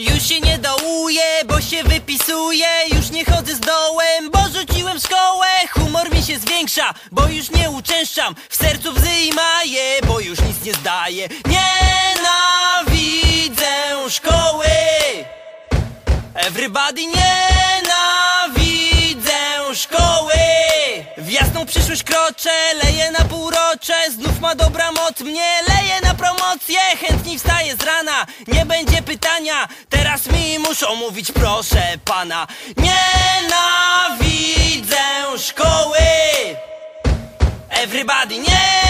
Już się nie dołuję, bo się wypisuję. Już nie chodzę z dołem, bo rzuciłem szkołę. Humor mi się zwiększa, bo już nie uczęszczam. W sercu wzy i maję, bo już nic nie zdaję. Nienawidzę szkoły. Everybody nienawidzę szkoły. W jasną przyszłość kroczę, leję na półrocze. Znów ma dobra moc mnie, leję na promocję Chętniej wstaję z rana, nie będzie pytania. Teraz mi muszą mówić proszę pana. Nienawidzę szkoły. Everybody nienawidzę